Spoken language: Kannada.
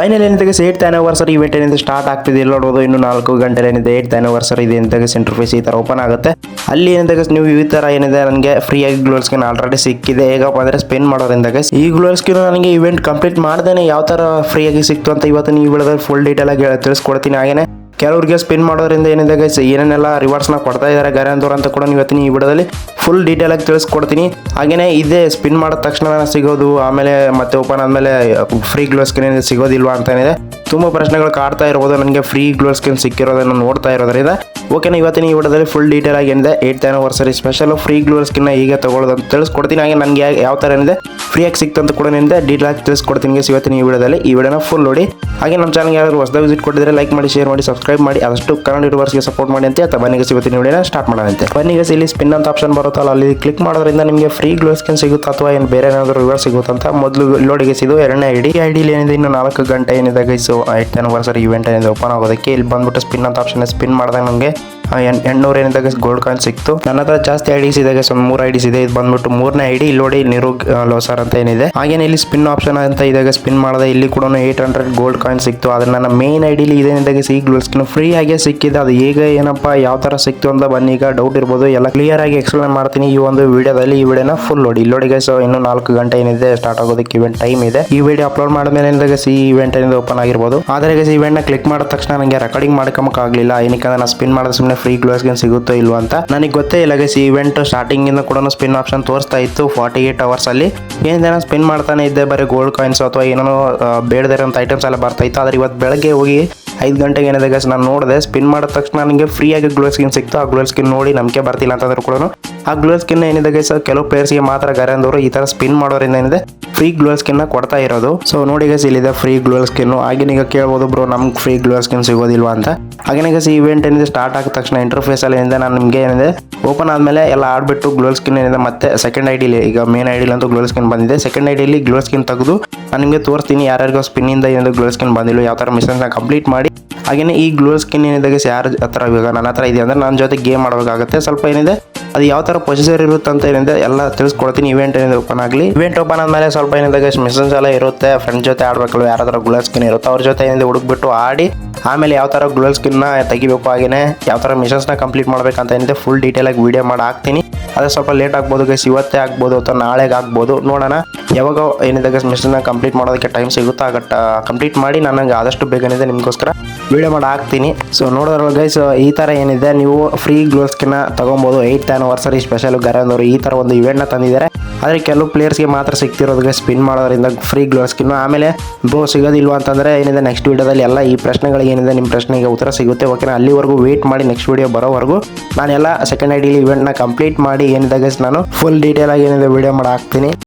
ಫೈನಲ್ ಏನಿದೆ ಏಟ್ ಆನಿವರ್ಸರಿ ಇವೆಂಟ್ ಏನಿದೆ ಸ್ಟಾರ್ಟ್ ಆಗ್ತಿದೆ ಇಲ್ಲಿ ನೋಡೋದು ಇನ್ನು ನಾಲ್ಕು ಗಂಟೆ ಏನಿದೆ ಏಟ್ ಆನಿವರ್ಸರಿ ಇದೆ ಅಂತ ಸೆಂಟರ್ ಫೇಸ್ ಈ ತರ ಓಪನ್ ಆಗುತ್ತೆ ಅಲ್ಲಿ ಏನಿದೆ ನೀವು ಈ ತರ ಏನಿದೆ ನನಗೆ ಫ್ರೀ ಆಗಿ ಗ್ಲೋಲ್ ಸ್ಕಿನ್ ಆಲ್ರೆಡಿ ಸಿಕ್ಕಿದೆ ಹೇಗಪ್ಪ ಅಂದರೆ ಸ್ಪೆಂಡ್ ಮಾಡೋದ್ರಿಂದ ಈ ಗ್ಲೋಲ್ ಸ್ಕಿನ್ ನನಗೆ ಇವೆಂಟ್ ಕಂಪ್ಲೀಟ್ ಮಾಡ್ದೇನೆ ಯಾವ ಫ್ರೀ ಆಗಿ ಸಿಕ್ತು ಅಂತ ಇವತ್ತು ನೀವು ಫುಲ್ ಡೀಟೇಲ್ ಆಗಿ ತಿಳಿಸ್ಕೊಡ್ತೀನಿ ಹಾಗೇನೆ ಕೆಲವ್ರಿಗೆ ಸ್ಪಿನ್ ಮಾಡೋದ್ರಿಂದ ಏನಿದೆ ಗೈಸ್ ಏನೇನೆಲ್ಲ ರಿವಾರ್ಡ್ಸ್ನ ಕೊಡ್ತಾ ಇದ್ದಾರೆ ಗರೇಂದವ್ರು ಅಂತ ಕೂಡ ನೀವು ಇವತ್ತಿನ ಈ ವಿಡಿಯೋದಲ್ಲಿ. ಫುಲ್ ಡೀಟೇಲ್ ಆಗಿ ತಿಳಿಸ್ಕೊಡ್ತೀನಿ. ಹಾಗೆಯೇ ಇದೇ ಸ್ಪಿನ್ ಮಾಡಿದ ತಕ್ಷಣ ಸಿಗೋದು, ಆಮೇಲೆ ಮತ್ತೆ ಓಪನ್ ಆದಮೇಲೆ ಫ್ರೀ ಗ್ಲೋ ಸ್ಕಿನ್ ಸಿಗೋದಿಲ್ವಾ ಅಂತ ಏನಿದೆ. ತುಂಬ ಪ್ರಶ್ನೆಗಳು ಕಾಡ್ತಾ ಇರ್ಬೋದು, ನನಗೆ ಫ್ರೀ ಗ್ಲೋ ಸ್ಕಿನ್ ಸಿಕ್ಕಿರೋದನ್ನು ನೋಡ್ತಾ ಇರೋದ್ರಿಂದ. ಓಕೆನಾ, ಇವತ್ತಿನ ಈ ವಿಡಿಯೋದಲ್ಲಿ ಫುಲ್ ಡೀಟೇಲ್ ಆಗಿ ಏನಿದೆ eight anniversary special free glow skin ಹೀಗೆ ತಗೊಳ್ಳೋದು ಅಂತ ತಿಳಿಸ್ಕೊಡ್ತೀನಿ. ಹಾಗೆ ನನಗೆ ಯಾವ ಥರ ಏನಿದೆ ಫ್ರೀಯಾಗಿ ಸಿಕ್ತಂತ ಕೂಡ ಏನಿದೆ ಡೀಟೇಲ್ ಆಗಿ ತಿಳಿಸ್ಕೊಡ್ತೀನಿ ಇವತ್ತಿನ ಈ ವಿಡಿಯೋದಲ್ಲಿ. ಈ ವಿಡಿಯೋನ ಫುಲ್ ನೋಡಿ. ಹಾಗೆ ನಮ್ಮ ಚಾನಲ್ಗೆ ಯಾರು ಹೊಸದ ವಿಸಿಟ್ ಕೊಟ್ಟಿದ್ರೆ ಲೈಕ್ ಮಾಡಿ ಶೇರ್ ಮಾಡಿ ಸಬ್ಸ್ಕ್ರೈಬ್ ಮಾಡಿ ಅದಷ್ಟು ಕನ್ನಡ ಯೂಟ್ಯೂಬರ್ಸ್ಗೆ ಸಪೋರ್ಟ್ ಮಾಡಿ ಅಂತ ಅಥವಾ ಬನ್ನಿ guys ಇವತ್ತಿನ ವಿಡಿಯೋನ ಸ್ಟಾರ್ಟ್ ಮಾಡೋಣಂತೆ ಬನ್ನಿ guys, ಇಲ್ಲಿ ಸ್ಪಿನ್ ಅಂತ ಆಪ್ಷನ್ ಬರುತ್ತಲ್ಲ, ಅಲ್ಲಿ ಕ್ಲಿಕ್ ಮಾಡೋದ್ರಿಂದ ನಿಮಗೆ ಫ್ರೀ ಗ್ಲೋ ಸ್ಕಿನ್ ಸಿಗುತ್ತಾ ಅಥವಾ ಏನು ಬೇರೆ ಏನಾದರೂ ರಿವರ್ಸ್ ಸಿಗುತ್ತಾ ಅಂತ ಮೊದಲು ಲೋಡ್ ಗೆಸ್ ಇದು ಎರಡನೇ ಐ ಡಿ ಐ ಏನಿದೆ, ಇನ್ನು ನಾಲ್ಕು ಗಂಟೆ ಏನಿದೆ ಗೈಸು ಏಟ್ ಆನಿವರ್ಸರಿ ಇವೆಂಟ್ ಏನಿದೆ ಓಪನ್ ಆಗೋದಕ್ಕೆ. ಇಲ್ಲಿ ಬಂದ್ಬಿಟ್ಟು ಸ್ಪಿನ್ ಅಂತ ಆಪ್ಷನ್ ಸ್ಪಿನ್ ಮಾಡಿದಾಗ ನಮಗೆ Thank you. ಎಂಟ್ನೂರು ಏನಿದಾಗ ಗೋಲ್ಡ್ ಕಾಯಿನ್ ಸಿಕ್ತು. ನನ್ನ ಹತ್ರ ಜಾಸ್ತಿ ಐಡಿಸ್ ಇದೆ ಸೊ ಮೂರು ಐಡಿಸ್ ಇದೆ. ಇದು ಬಂದ್ಬಿಟ್ಟು ಮೂರನೇ ಐಡಿ. ಇಲ್ಲಿ ನೋಡಿ ನಿರು ಲೋಸರ್ ಅಂತ ಏನಿದೆ. ಹಾಗೇನೆ ಇಲ್ಲಿ ಸ್ಪಿನ್ ಆಪ್ಷನ್ ಅಂತ ಇದಾಗ ಸ್ಪಿನ್ ಮಾಡಿದೆ. ಇಲ್ಲಿ ಕೂಡ ಏಟ್ ಹಂಡ್ರೆಡ್ ಗೋಲ್ಡ್ ಕಾಯಿನ್ ಸಿಕ್ತು. ಆದ್ರೆ ನನ್ನ ಮೇನ್ ಐಡಿಲಿ ಇದೇನಿದಾಗ ಸಿ ಈ ಗ್ಲೋಲ್ ಸ್ಕಿನ್ ಫ್ರೀ ಆಗಿ ಸಿಕ್ಕಿದೆ. ಅದು ಈಗ ಏನಪ್ಪ, ಯಾವ ತರ ಸಿಕ್ತು ಅಂತ ಬನ್ನಿ. ಈಗ ಡೌಟ್ ಇರ್ಬೋದು. ಎಲ್ಲ ಕ್ಲಿಯರ್ ಆಗಿ ಎಕ್ಸ್ಪ್ಲೇನ್ ಮಾಡ್ತೀನಿ ಈ ಒಂದು ವಿಡಿಯೋದಲ್ಲಿ. ಈ ವಿಡಿಯೋನ ಫುಲ್ ನೋಡಿ. ಇಲ್ಲಿ ನೋಡಿ ಸೊ ಇನ್ನು ನಾಲ್ಕು ಗಂಟೆ ಏನಿದೆ ಸ್ಟಾರ್ಟ್ ಆಗೋದಕ್ಕೆ ಇವೆಂಟ್ ಟೈಮ್ ಇದೆ. ಈ ವಿಡಿಯೋ ಅಪ್ಲೋಡ್ ಮಾಡಿದ ಮೇಲೆ ಏನಿದಾಗ ಸಿ ಇವೆಂಟ್ ಏನಿದೆ ಓಪನ್ ಆಗಿರ್ಬೋದು. ಆದರೆ ಸಿ ಇವೆಂಟ್ ಕ್ಲಿಕ್ ಮಾಡಿದ ತಕ್ಷಣ ನನಗೆ ರೆಕಾರ್ಡಿಂಗ್ ಮಾಡ್ಕೊಂಬಕ್ ಆಗ್ಲಿಲ್ಲ ಏನಕ್ಕೆ ನಾನು ಸ್ಪಿನ್ ಮಾಡಿದ ಸುಮ್ಮನೆ ಫ್ರೀ ಗ್ಲೋ ಸ್ಕಿನ್ ಸಿಗುತ್ತೋ ಇಲ್ವ ಅಂತ. ನನಗೆ ಗೊತ್ತೇ ಇಲ್ಲ ಗೈಸ್ ಇವೆಂಟ್ ಸ್ಟಾರ್ಟಿಂಗ್ ಇಂದ ಕೂಡ ಸ್ಪಿನ್ ಆಪ್ಷನ್ ತೋರಿಸ್ತಾ ಇತ್ತು ಫಾರ್ಟಿ ಏಟ್ ಅವರ್ಸ್ ಅಲ್ಲಿ ಏನಿದೆ ಸ್ಪಿನ್ ಮಾಡ್ತಾನೆ ಇದ್ದೆ, ಬರೀ ಗೋಲ್ಡ್ ಕಾಯಿನ್ಸ್ ಅಥವಾ ಏನೋ ಬೇಡದಿರೋಂಥ ಐಟಮ್ಸ್ ಎಲ್ಲ ಬರ್ತಾ ಇತ್ತು. ಆದ್ರೆ ಇವತ್ತು ಬೆಳಗ್ಗೆ ಹೋಗಿ ಐದು ಗಂಟೆಗೆ ಏನಿದೆ ಗೈಸ್ ನಾನು ನೋಡಿದೆ ಸ್ಪಿನ್ ಮಾಡಿದ ತಕ್ಷಣ ನನಗೆ ಫ್ರೀ ಆಗಿ ಗ್ಲೋ ಸ್ಕಿನ್ ಸಿಕ್ತು. ಆ ಗ್ಲೋ ಸ್ಕಿನ್ ನೋಡಿ ನಂಬಿಕೆ ಬರ್ತಿಲ್ಲ ಅಂತಂದ್ರೆ ಕೂಡ ಆ ಗ್ಲೋ ಸ್ಕಿನ್ ಏನಿದೆ ಗೈಸ್ ಕೆಲವು ಪ್ಲೇಯರ್ಸ್ಗೆ ಮಾತ್ರ ಗರಂದವರು ಈ ತರ ಸ್ಪಿನ್ ಮಾಡೋರಿಂದ ಏನಿದೆ? ಫ್ರೀ ಗ್ಲೋ ಸ್ಕಿನ್ ಕೊಡ್ತಾ ಇರೋದು. ಸೊ ನೋಡಿ ಗೈಸ್ ಇಲ್ಲಿದೆ ಫ್ರೀ ಗ್ಲೋ ಸ್ಕಿನ್ ಹಾಗೆ ಈಗ ಕೇಳ್ಬೋದು ಬ್ರೋ ನಮ್ಗೆ ಫ್ರೀ ಗ್ಲೋ ಸ್ಕಿನ್ ಸಿಗೋದಿಲ್ವಾ ಅಂತ. ಹಾಗೆ ಗೈಸ್ ಈ ಇವೆಂಟ್ ಏನಿದೆ ಸ್ಟಾರ್ಟ್ ಆದ ತಕ್ಷಣ ಇಂಟರ್ಫೇಸ್ ಅಲ್ಲಿ ಏನಿದೆ, ನಾನು ನಿಮಗೆ ಏನಿದೆ ಓಪನ್ ಆದಮೇಲೆ ಎಲ್ಲ ಆಡ್ಬಿಟ್ಟು ಗ್ಲೋ ಸ್ಕಿನ್ ಏನಿದೆ, ಮತ್ತೆ ಸೆಕೆಂಡ್ ಐಡಿಲಿ ಈಗ ಮೇನ್ ಐಡಿಲಿ ಅಂತೂ ಗ್ಲೋ ಸ್ಕಿನ್ ಬಂದಿದೆ. ಸೆಕೆಂಡ್ ಐಡಿಲಿ ಗ್ಲೋ ಸ್ಕಿನ್ ತೆಗೆದು ನಾನು ನಿಮಗೆ ತೋರಿಸ್ತೀನಿ ಯಾರ್ಯಾರಿಗೋ ಸ್ಪಿನ್ನಿಂದ ಏನಿದೆ ಗ್ಲೋ ಸ್ಕಿನ್ ಬಂದಿಲ್ಲ ಯಾವ ಥರ ಮಿಷನ್ಸ್ನ ಕಂಪ್ಲೀಟ್ ಮಾಡಿ. ಹಾಗೆಯೇ ಈ ಗ್ಲೋ ಸ್ಕಿನ್ ಏನಿದೆ ಯಾರ ಹತ್ರ ಇವಾಗ ನನ್ನ ಹತ್ರ ಇದೆ ಅಂದ್ರೆ ನನ್ನ ಜೊತೆ ಗೇಮ್ ಮಾಡಬೇಕಾಗುತ್ತೆ ಸ್ವಲ್ಪ ಏನಿದೆ, ಅದು ಯಾವ ಪ್ರೊಸೀಜರ್ ಇರುತ್ತೆ ಅಂತ ಏನಿದೆ ಎಲ್ಲ ತಿಳಿಸ್ಕೊಡ್ತೀನಿ. ಇವೆಂಟ್ ಏನಿದೆ ಓಪನ್ ಆಗಲಿ. ಇವೆಂಟ್ ಓಪನ್ ಆದಮೇಲೆ ಸ್ವಲ್ಪ ಏನಿದೆ ಮಿಷನ್ಸ್ ಎಲ್ಲ ಇರುತ್ತೆ. ಫ್ರೆಂಡ್ ಜೊತೆ ಆಡ್ಬೇಕಲ್ಲ ಯಾರಾದ್ರೂ ಗುಲಾಸ್ಕಿನ ಸ್ಕಿನ್ ಇರುತ್ತೆ? ಅವ್ರ ಜೊತೆ ಏನಿದೆ ಹುಡುಕ್ಬಿಟ್ಟು ಆಡಿ. ಆಮೇಲೆ ಯಾವ ಥರ ಗ್ಲೋ ಸ್ಕಿನ್ನ ತೆಗಿಬೇಕು ಹಾಗೆಯೇ ಯಾವ ಥರ ಮಿಷನ್ಸ್ನ ಕಂಪ್ಲೀಟ್ ಮಾಡಬೇಕಂತ ಏನಿದೆ ಫುಲ್ ಡೀಟೇಲ್ ಆಗಿ ವಿಡಿಯೋ ಮಾಡಿ ಹಾಕ್ತೀನಿ. ಅದೇ ಸ್ವಲ್ಪ ಲೇಟ್ ಆಗ್ಬೋದು ಗೈಸ್ ಇವತ್ತೇ ಆಗ್ಬೋದು ಅಥವಾ ನಾಳೆಗೆ ಆಗ್ಬೋದು, ನೋಡೋಣ. ಯಾವಾಗ ಏನಿದೆ ಗೈಸ್ ಮಿಷನ್ನ ಕಂಪ್ಲೀಟ್ ಮಾಡೋದಕ್ಕೆ ಟೈಮ್ ಸಿಗುತ್ತಾ ಆಗ ಕಂಪ್ಲೀಟ್ ಮಾಡಿ ನನಗೆ ಆದಷ್ಟು ಬೇಗನಿದೆ ನಿಮಗೋಸ್ಕರ ವೀಡಿಯೋ ಮಾಡಿ ಹಾಕ್ತೀನಿ. ಸೊ ನೋಡೋದ್ರಲ್ಲಿ ಗೈಸ್ ಈ ಥರ ಏನಿದೆ, ನೀವು ಫ್ರೀ ಗ್ಲೋ ಸ್ಕಿನ್ನ ತೊಗೊಬೋದು ಏಯ್ಟ್ ಆ್ಯನಿವರ್ಸರಿ ಸ್ಪೆಷಲ್ ಗರಂದವರು ಈ ಥರ ಒಂದು ಇವೆಂಟ್ನ ತಂದಿದ್ದಾರೆ. ಆದರೆ ಕೆಲವು ಪ್ಲೇಯರ್ಸ್ಗೆ ಮಾತ್ರ ಸಿಗ್ತಿರೋದಕ್ಕೆ ಸ್ಪಿನ್ ಮಾಡೋದ್ರಿಂದ ಫ್ರೀ ಗ್ಲೋ ಸ್ಕಿನ್ನು ಆಮೇಲೆ ಬ್ರೋ ಸಿಗೋದಿಲ್ವಾ ಅಂತಂದರೆ ಏನಿದೆ ನೆಕ್ಸ್ಟ್ ವೀಡಿಯೋದಲ್ಲಿ ಎಲ್ಲ ಈ ಪ್ರಶ್ನೆಗಳಿಗೆ ಏನಿದೆ ನಿಮ್ಮ ಪ್ರಶ್ನೆಗೆ ಉತ್ತರ ಸಿಗುತ್ತೆ ಓಕೆನಾ ಅಲ್ಲಿವರೆಗೂ ವೇಟ್ ಮಾಡಿ ನೆಕ್ಸ್ಟ್ ವೀಡಿಯೋ ಬರೋವರೆಗೂ ನಾನೆಲ್ಲ ಸೆಕೆಂಡ್ ಐಡಿಲಿ ಇವೆಂಟ್ನ ಕಂಪ್ಲೀಟ್ ಮಾಡಿ ಏನಿದೆ ಗೈಸ್ ನಾನು ಫುಲ್ ಡೀಟೇಲ್ ಆಗಿ ಏನಿದೆ ವೀಡಿಯೋ ಮಾಡಿ ಹಾಕ್ತೀನಿ.